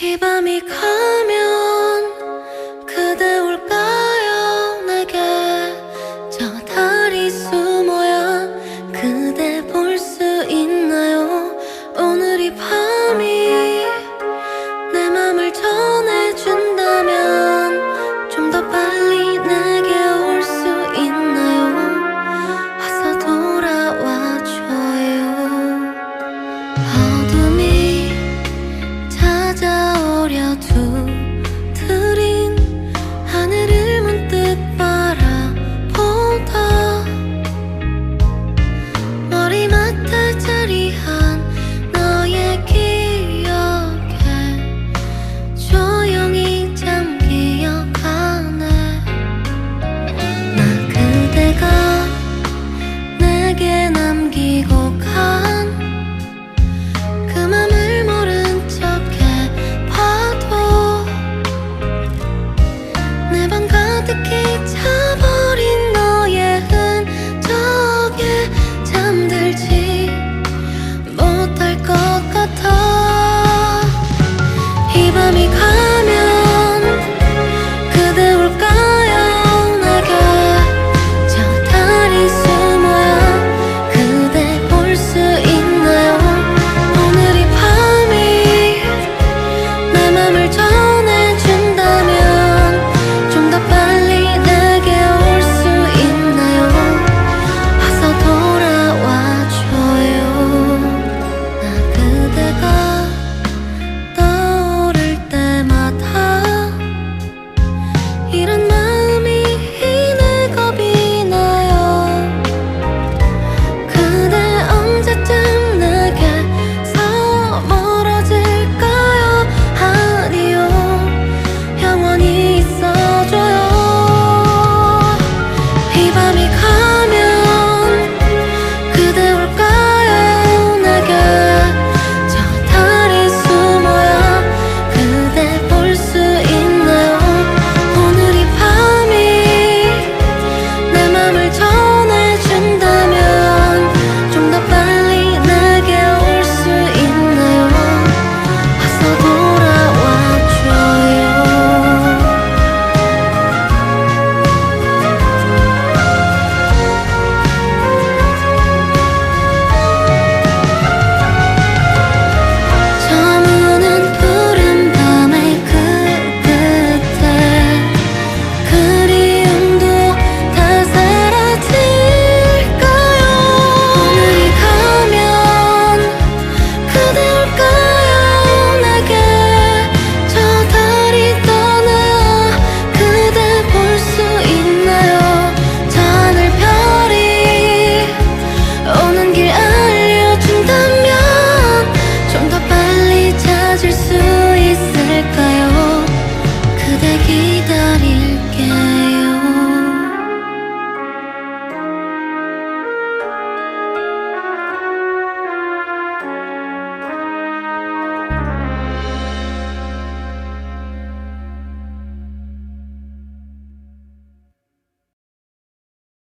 이 밤이 가면 그대 올까요? 내게 저 달이 숨어야 그대 볼 수 있나요? 오늘 이 밤이 contigo.